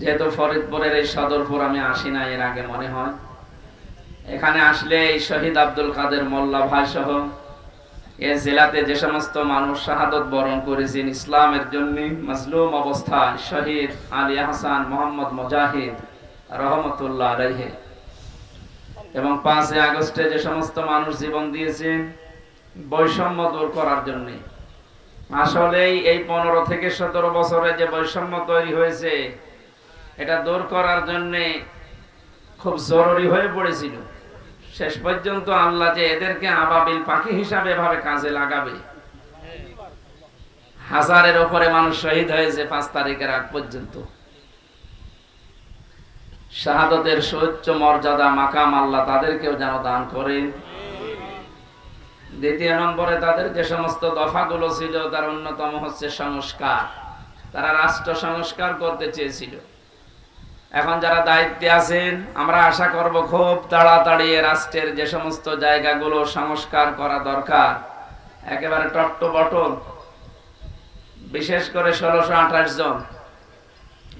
যেহেতু ফরিদপুরের এই সদরপুর আমি আসি না এর আগে মনে হয়। এখানে আসলে এই শহীদ আব্দুল কাদের মোল্লা ভাই সহ এ জেলাতে যে সমস্ত মানুষ শাহাদত বরণ করেছেন, ইসলামের জন্য মাজলুম অবস্থায় শহীদ আলী হাসান মোহাম্মদ মুজাহিদ রহমতুল্লাহ আলাইহে। এবং পাঁচই আগস্টে যে সমস্ত মানুষ জীবন দিয়েছেন, বৈষম্য দূর করার জন্য। আসলেই এই পনেরো থেকে সতেরো বছরে যে বৈষম্য তৈরি হয়েছে এটা দূর করার জন্য খুব জরুরি হয়ে পড়েছিল। শেষ পর্যন্ত আল্লাহ যে এদেরকে আবাবিল পাখি হিসাবে এভাবে কাজে লাগাবে। হাজারের ওপরে মানুষ শহীদ হয়েছে পাঁচ তারিখের আগ পর্যন্ত। শাহাদতের সৌচ্চ মর্যাদা, মাকাম আল্লাহ তাদেরকেও যেন দান করেন। দ্বিতীয় নম্বরে তাদের যে সমস্ত দফাগুলো ছিল, তার অন্যতম হচ্ছে সংস্কার। তারা রাষ্ট্র সংস্কার করতে চেয়েছিল। এখন যারা দায়িত্বে আছেন, আমরা আশা করব খুব তাড়াতাড়ি রাষ্ট্রের যে সমস্ত জায়গাগুলো সংস্কার করা দরকার। একেবারে টট্ট বটল বিশেষ করে ষোলোশো আঠাশ জন।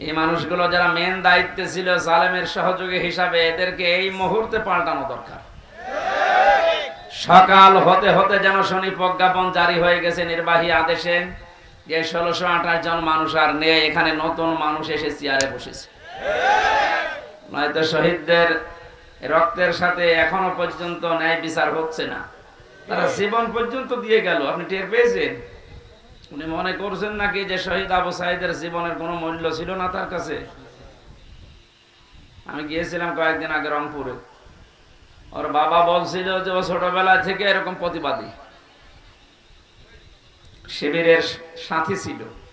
এই মানুষগুলো যারা মেন দায়িত্বে ছিল সালেমের সহযোগী হিসাবে এদেরকে এই মুহূর্তে পাল্টানো দরকার। সকাল হতে হতে যেন শনি প্রজ্ঞাপন জারি হয়ে গেছে নির্বাহী আদেশে। যে ষোলোশো আঠাশ জন মানুষ আর নেই, এখানে নতুন মানুষ এসে চেয়ারে বসেছে। নয়তো শহীদদের রক্তের সাথে এখনও পর্যন্ত ন্যায় বিচার হচ্ছে না। তারা জীবন পর্যন্ত দিয়ে গেল। আপনি টের পেয়েছেন? উনি মনে করছেন নাকি যে শহীদ আবু সাইদের জীবনের কোনো মূল্য ছিল না তার কাছে? আমি গিয়েছিলাম কয়েকদিন আগে রংপুরে। ওর বাবা বলছিল যে ও ছোটবেলা থেকে এরকম প্রতিবাদী। শিবিরের সাথী ছিল।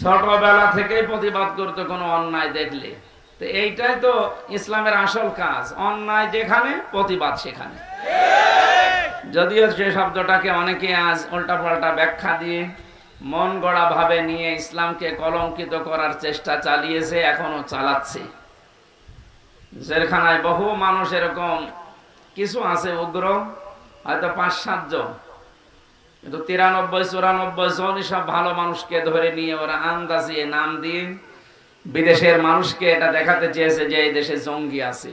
ছোটবেলা থেকেই প্রতিবাদ করতে কোনো অন্যায় দেখলে। তো এইটাই তো ইসলামের আসল কাজ। অন্যায় যেখানে, প্রতিবাদ সেখানে। যদিও সে শব্দটাকে অনেকে আজ উল্টাপাল্টা ব্যাখ্যা দিয়ে মন গড়া ভাবে নিয়ে ইসলামকে কলঙ্কিত করার চেষ্টা চালিয়েছে, এখনও চালাচ্ছে। জেলখানায় বহু মানুষ এরকম, কিছু আছে উগ্র, হয়তো পাঁচ সাতজন কিন্তু তিরানব্বই, চুরানব্বই জন সব ভালো মানুষকে ধরে নিয়ে ওরা আন্দাজিয়ে নাম দিয়ে বিদেশের মানুষকে এটা দেখাতে চেয়েছে যে এই দেশে জঙ্গি আছে।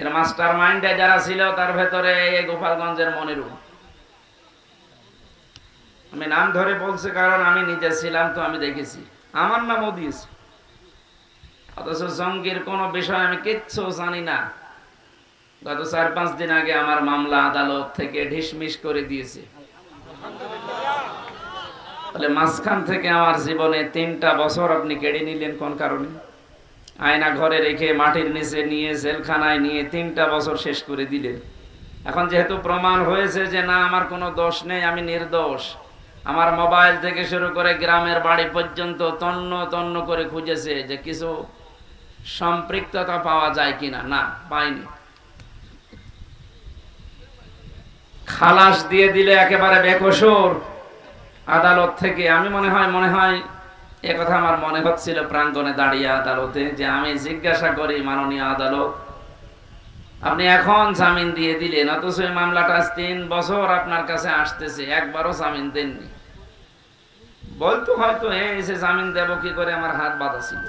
এর মাস্টার মাইন্ডে যারা ছিল তার ভেতরে এই গোপালগঞ্জের মনিরু আমি নাম ধরে বলছি কারণ আমি নিজে ছিলাম তো আমি দেখেছি। আমার নামও দিয়েছি অথচ জঙ্গির কোন বিষয় আমি কিচ্ছু জানি না। গত চার পাঁচ দিন আগে আমার মামলা আদালত থেকে ঢিসমিস করে দিয়েছে। তাহলে মাঝখান থেকে আমার জীবনে তিনটা বছর আপনি কেড়ে নিলেন কোন কারণে? আয়না ঘরে রেখে মাটির নিচে নিয়ে জেলখানায় নিয়ে তিনটা বছর শেষ করে দিলেন। এখন যেহেতু প্রমাণ হয়েছে যে না, আমার কোনো দোষ নেই, আমি নির্দোষ। আমার মোবাইল থেকে শুরু করে গ্রামের বাড়ি পর্যন্ত তন্ন তন্ন করে খুঁজেছে যে কিছু সম্পৃক্ততা পাওয়া যায় কিনা। না, পাইনি। খালাস দিয়ে দিলে একেবারে বেকসুর। আদালত থেকে, আমি মনে হয় মনে হয়, এ কথা আমার মনে হচ্ছিল প্রাঙ্গণে দাঁড়িয়ে আদালতে, যে আমি জিজ্ঞাসা করি, মাননীয় আদালত, আপনি এখন জামিন দিয়ে দিলেন, অথচ এই মামলাটা আজ তিন বছর আপনার কাছে আসতেছে, একবারও জামিন দেননি। বলতো হয়তো, এ, এসে জামিন দেব, কি করে আমার হাত বাঁধা ছিল?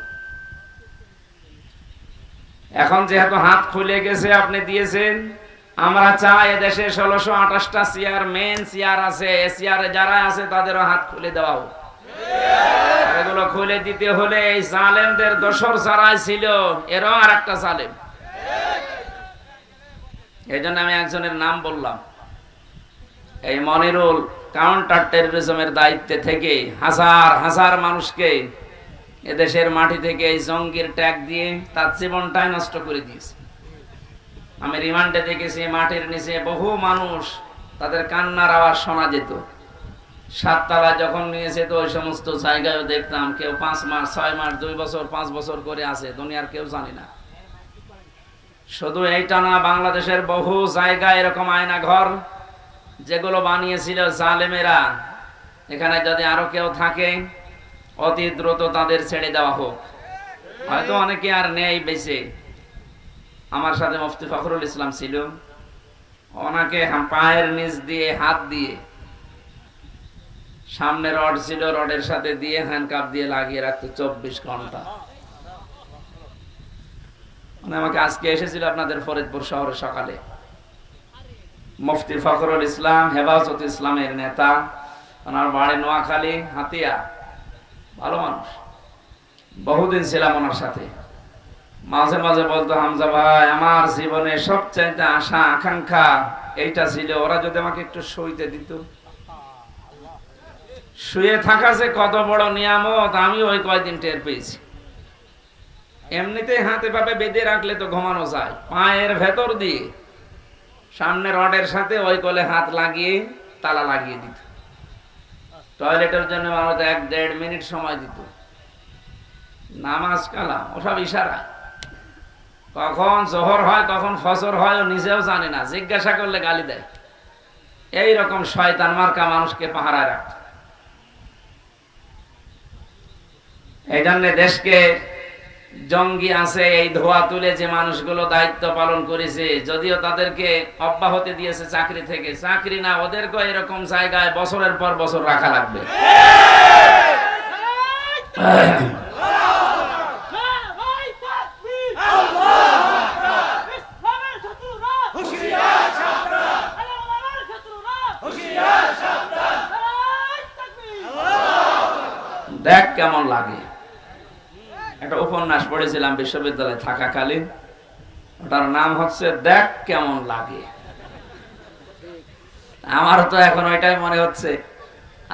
এখন যেহেতু হাত খুলে গেছে, আপনি দিয়েছেন আমরা চাই দেশে ষোলোশো আঠাশটা চেয়ার মেন চেয়ার আছে। চেয়ারে যারা আছে, তাদেরও হাত খুলে দেওয়া এগুলো খুলে দিতে হলে এই দোসর ছিল, এরও আর একটা এই জন্য আমি একজনের নাম বললাম। এই মনিরুল কাউন্টার টেরোরিজমের দায়িত্বে থেকে হাজার হাজার মানুষকে এদেশের মাটি থেকে এই জঙ্গির ট্যাগ দিয়ে তার জীবনটাই নষ্ট করে দিয়েছে। আমি রিমান্ডে দেখেছি, মাটির নিচে বহু মানুষ তাদের কান্নার আওয়াজ শোনা যেত। সাততলা যখন নিয়েছে তো ওই সমস্ত জায়গায় দেখতাম, কেউ পাঁচ মাস, ছয় মাস, দুই বছর, পাঁচ বছর করে আছে, দুনিয়ার কেউ জানি না। শুধু এইটা না, বাংলাদেশের বহু জায়গায় এরকম আয়না ঘর যেগুলো বানিয়েছিল জালেমেরা, এখানে যদি আরও কেউ থাকে, অতি দ্রুত তাদের ছেড়ে দেওয়া হোক। হয়তো অনেকে আর নেই বেঁচে। আমার সাথে মুফতি ফখরুল ইসলাম ছিল। ওনাকে পায়ের নিচ দিয়ে হাত দিয়ে সামনে রড ছিল, রডের সাথে দিয়ে হ্যান্ডকাপ দিয়ে লাগিয়ে রাখতো চব্বিশ ঘণ্টা। আমাকে আজকে এসেছিল আপনাদের ফরিদপুর শহরে সকালে। মুফতি ফখরুল ইসলাম, হেফাজত ইসলামের নেতা, ওনার বাড়ি নোয়াখালী, হাতিয়া। ভালো মানুষ। বহুদিন ছিলাম ওনার সাথে। মাঝে মাঝে বলতো, হামজা ভাই, আমার জীবনে সবচাইতে আশা, আকাঙ্ক্ষা এইটা ছিল, ওরা যদি আমাকে একটু শুইতে দিত। শুয়ে থাকা যে কত বড় নিয়ামত, আমি ওই কয়দিন টের পেয়েছি। এমনিতে হাতে পাবে বেঁধে রাখলে তো ঘুমানো যায়। পায়ের ভেতর দিয়ে সামনে রডের সাথে ওই কলে হাত লাগিয়ে তালা লাগিয়ে দিত। টয়লেটের জন্য মানুষ এক দেড় মিনিট সময় দিত। নামাজ কালাম, ওসব ইশারা কখন জোহর হয়, কখন ফসর হয় ও নিজেও জানে না। জিজ্ঞাসা করলে গালি দেয়। এই রকম শয়তান মার্কা মানুষকে পাহারায় রাখত এই জন্য দেশকে জঙ্গি আছে, এই ধোয়া তুলে যে মানুষগুলো দায়িত্ব পালন করেছে, যদিও তাদেরকে অব্যাহতি দিয়েছে চাকরি থেকে। চাকরি না, ওদেরকেও এরকম জায়গায় বছরের পর বছর রাখা লাগবে। দেখ কেমন লাগে। একটা উপন্যাস পড়েছিলাম বিশ্ববিদ্যালয়ে থাকাকালীন। ওটার নাম হচ্ছে দেখ কেমন লাগে। আমার তো এখন ওইটাই মনে হচ্ছে।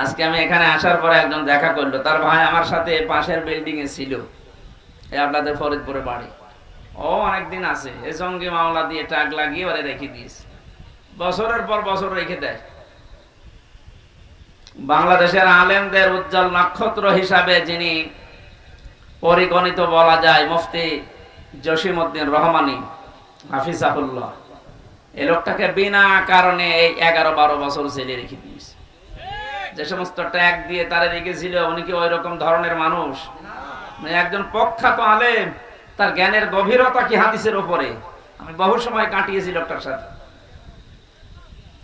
আজকে আমি এখানে আসার পরে একজন দেখা করল। তার ভাই আমার সাথে পাশের বিল্ডিং এ ছিল। এই আপনাদের ফরিদপুরে বাড়ি। ও অনেকদিন আছে। এই সঙ্গে মামলা দিয়ে টাক লাগিয়ে ওরে রেখে দিয়েছে। বছরের পর বছর রেখে দেয়। বাংলাদেশের আলেমদের উজ্জ্বল নক্ষত্র হিসাবে যিনি পরিগণিত বলা যায় মুফতি জসিম উদ্দিন রহমানি, হাফিজাহুল্লাহ। এই লোকটাকে বিনা কারণে এই এগারো বারো বছর জেলে রেখে দিয়েছে। যে সমস্ত ট্যাগ দিয়ে তারা রেখেছিল, উনি কি ওই রকম ধরনের মানুষ? মানে একজন প্রখ্যাত আলেম, তার জ্ঞানের গভীরতা কি হাদিসের ওপরে আমি বহু সময় কাটিয়েছি লোকটার সাথে।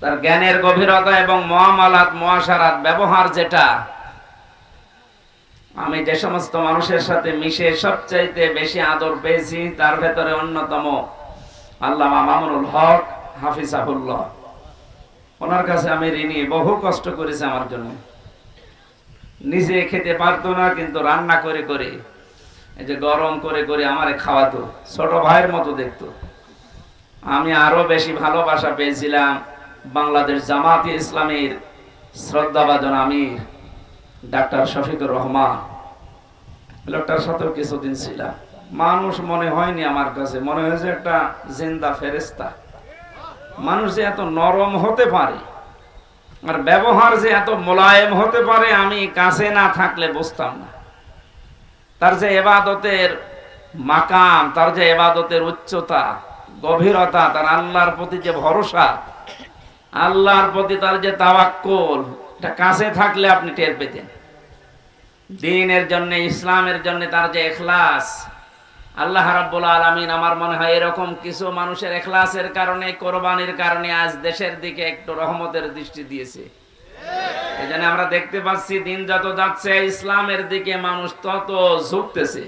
তার জ্ঞানের গভীরতা এবং মহামালাত, মহাসারাত ব্যবহার যেটা, আমি যে সমস্ত মানুষের সাথে মিশে সবচাইতে বেশি আদর পেয়েছি, তার ভেতরে অন্যতম আল্লামা মামুনুল হক হাফিজাহুল্লাহ। ওনার কাছে আমি ঋণী, বহু কষ্ট করেছি আমার জন্য। নিজে খেতে পারতো না, কিন্তু রান্না করে করে, এই যে গরম করে করে আমারে খাওয়াতো, ছোট ভাইয়ের মতো দেখতো। আমি আরও বেশি ভালোবাসা পেয়েছিলাম। বাংলাদেশ জামাতি ইসলামের শ্রদ্ধাভাজন আমির, ডাক্তার শফিকুর রহমান। লোকটার সাথেও কিছুদিন ছিলাম। মানুষ মনে হয়নি আমার কাছে, মনে হয়েছে একটা জিন্দা ফেরেস্তা মানুষ যে এত নরম হতে পারে, আর ব্যবহার যে এত মোলায়েম হতে পারে, আমি কাছে না থাকলে বুঝতাম না। তার যে এবাদতের মাকাম, তার যে এবাদতের উচ্চতা, গভীরতা, তার আল্লাহর প্রতি যে ভরসা আল্লাহর প্রতি তার যে তাওয়াক্কুল, এটা কাছে থাকলে আপনি টের পেতেন। দিনের জন্য, ইসলামের জন্য তার যে এখলাস, আল্লাহ রাব্বুল আলামিন আমার মনে হয় এরকম কিছু মানুষের এখলাসের কারণে, কোরবানির কারণে আজ দেশের দিকে একটু রহমতের দৃষ্টি দিয়েছে। এই আমরা দেখতে পাচ্ছি, দিন যত যাচ্ছে, ইসলামের দিকে মানুষ তত ঝুঁকতেছে।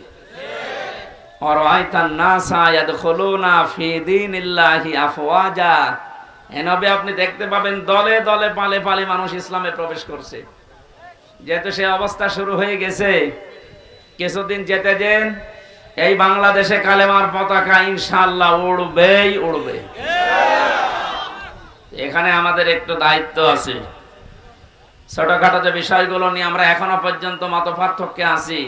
অরাইতান নাসা ইয়াদখুলুনা ফি দীনিল্লাহি আফওয়াজা। এনবে আপনি দেখতে পাবেন দলে দলে পালে পালে মানুষ ইসলামে প্রবেশ করছে। যেহেতু সে অবস্থা শুরু হয়ে গেছে, কিছুদিন যেতে দেন, এই বাংলাদেশে কালেমার পতাকা ইনশাল্লাহ উড়বেই উড়বে। এখানে আমাদের একটু দায়িত্ব আছে। ছোটখাটো যে বিষয়গুলো নিয়ে আমরা এখনও পর্যন্ত মত পার্থক্যে আছি।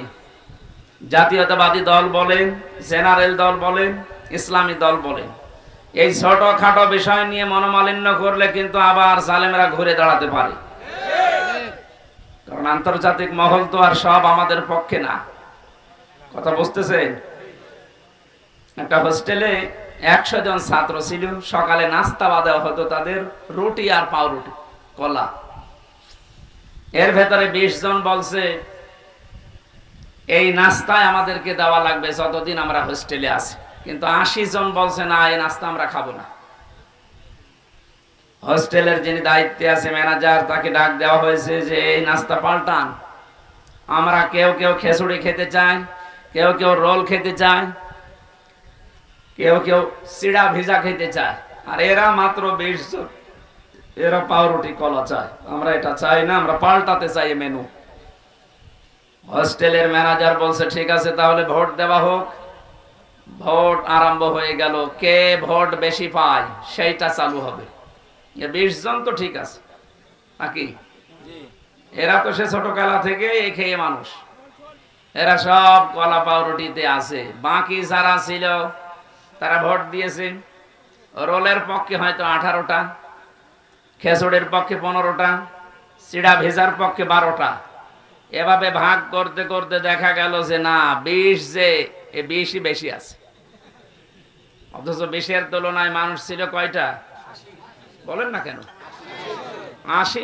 জাতীয়তাবাদী দল বলেন, জেনারেল দল বলেন, ইসলামী দল বলেন। এই ছোটখাটো বিষয় নিয়ে মনোমালিন্য করলে কিন্তু আবার জালেমরা ঘুরে দাঁড়াতে পারে। কারণ আন্তর্জাতিক মহল তো আর সব আমাদের পক্ষে না। কথা বুঝতেছেন? একটা হোস্টেলে একশো জন ছাত্র ছিল, সকালে নাস্তা দেওয়া হতো তাদের রুটি আর পাউরুটি, কলা। এর ভেতরে বিশ জন বলছে, এই নাস্তায় আমাদেরকে দেওয়া লাগবে যতদিন আমরা হোস্টেলে আছি। কিন্তু আশি জন বলছে, না, এই নাস্তা আমরা খাব না। হোস্টেলের যিনি দায়িত্বে আছে, ম্যানেজার, তাকে ডাক দেওয়া হয়েছে যে, এই নাস্তা পাল্টান। আমরা কেউ কেউ খেসুড়ি খেতে চাই, কেউ কেউ রোল খেতে চায় কেউ কেউ সিড়া ভিজা খেতে চায়। আর এরা মাত্র বিশ জন। এরা পাউরুটি, কলা চায়। আমরা এটা চাই না, আমরা পাল্টাতে চাই মেনু হোস্টেলের ম্যানেজার বলছে, ঠিক আছে, তাহলে ভোট দেওয়া হোক। ভোট আরম্ভ হয়ে গেল। কে ভোট বেশি পায় সেইটা চালু হবে। বিশ জন তো ঠিক আছে। নাকি? এরা তো সে ছোটবেলা থেকে এই খেয়ে মানুষ। এরা সব কলা পাউরুটিতে আছে। বাকি যারা ছিল তারা ভোট দিয়েছে। রোলের পক্ষে হয়তো আঠারোটা খেসুড়ের পক্ষে পনেরোটা সিডা ভেজার পক্ষে বারোটা। এভাবে ভাগ করতে করতে দেখা গেল যে না বিশ যে এ বেশি বেশি আছে। অথচ বিষের তুলনায় মানুষ ছিল কয়টা? বলেন না কেন? আশি।